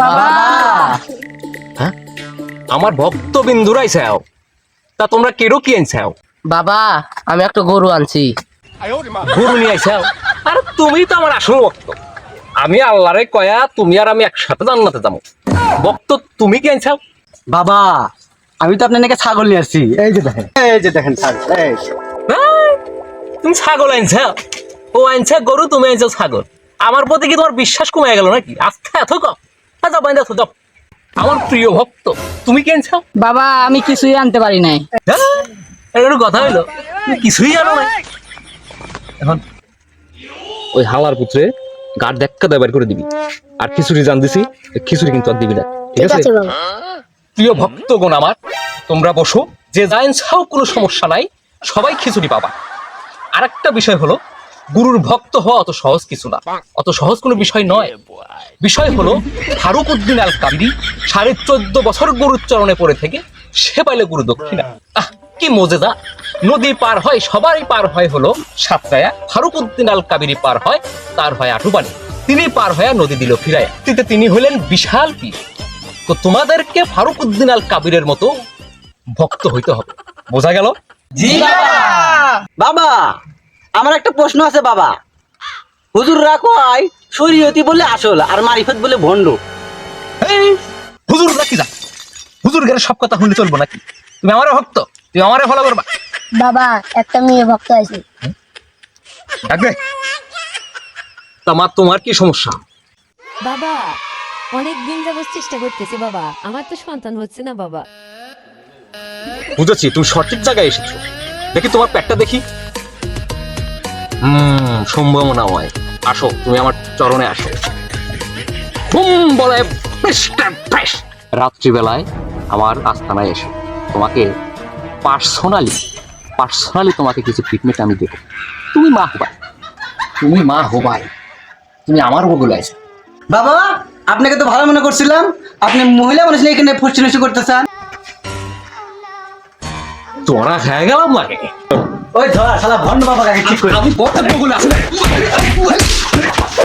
বাবা। হ্যাঁ? আমার ভক্ত বিন্দুরাই চাও তা তোমরা কেরো কি আনছাও বাবা আমি একটা গরু আনছি। গরু নিয়ে আইছাও আর তুমি তো আমার আসল ভক্ত। আমি আল্লাহরে কয়া তুমি আর আমি একসাথে জান্নাতে যাব। ভক্ত তুমি কি আনছাও? বাবা আমি তো আপনার নাকি ছাগল নিয়ে আসছি। এই যে দেখেন এই যে দেখেন ছাগল এই। তুমি ছাগল আনছাও ও আনছে গরু তুমি আনছো ছাগল। আমার প্রতি কি তোমার বিশ্বাস কমে গেল নাকি? আস্থা এত কম। বাইন্দা আমার প্রিয় ভক্ত তুমি বাবা আমি কিছুই আনতে পারি নাই। হ্যাঁ? কথা হইল। তুমি কিছুই জানো না এখন ওই হালার পুত্রে গাড় দেখা দেয় বের করে দিবি। আর খিচুড়ি জান দিছি খিচুড়ি কিন্তু আর দিবি না। ঠিক আছে? প্রিয় ভক্তগণ আমার তোমরা বসো। যে জায়েন ছাও কোনো সমস্যা নাই। সবাই খিচুড়ি পাবা। আর একটা বিষয় হলো গুরুর ভক্ত হওয়া অত সহজ কিছু না। অত সহজ কোনো বিষয় নয়। বিষয় হলো ফারুক উদ্দিন আল কাবিরি সাড়ে চোদ্দ বছর গরুর চরণে পড়ে থেকে সে পাইলে গুরু দক্ষিণা। আহ কি মজেদা নদী পার হয় সবারই পার হয় হলো সাতরায়া ফারুক উদ্দিন আল কাবিরি পার হয় তার হয় আটুবানি তিনি পার হয়ে নদী দিল ফিরায়া। তিতে তিনি হলেন বিশাল পীর। তো তোমাদেরকে ফারুক উদ্দিন আল কাবিরের মতো ভক্ত হইতে হবে। বোঝা গেল? জি বাবা! আমার একটা প্রশ্ন আছে বাবা। হুজুর রাখো আই শরীয়তি বলে আসল আর মারিফত বলে ভণ্ড। এই, হুজুর নাকি যা। হুজুর গেলে সব কথা শুনলে চলবো নাকি? তুমি আমারে ভক্ত তুমি আমারে ফলো করবা। বাবা একটা মেয়ে ভক্ত আছে। ডাকবে? তা মা তোমার কি সমস্যা? বাবা অনেক দিন যাবত চেষ্টা করতেছি বাবা। আমার তো সন্তান হচ্ছে না বাবা। বুঝেছি তুমি সঠিক জায়গায় এসেছ। দেখি তোমার পেটটা দেখি। সম্ভাবনা হয় আসো তুমি আমার চরণে আসো। হুম বলে রাত্রিবেলায় আমার আস্তানায় এসো। তোমাকে পার্সোনালি পার্সোনালি তোমাকে কিছু ট্রিটমেন্ট আমি দেবো। তুমি মা হবাই। তুমি মা হবাই। তুমি আমার বগুলো আইছো। বাবা আপনাকে তো ভালো মনে করছিলাম। আপনি মহিলা মানুষ নিয়ে এখানে নষ্টি করতে চান। তোরা খেয়ে গেলাম লাগে ওই ধর শালা ভন্ড বাবা কাকে ঠিক করে আমি বড় বগুলো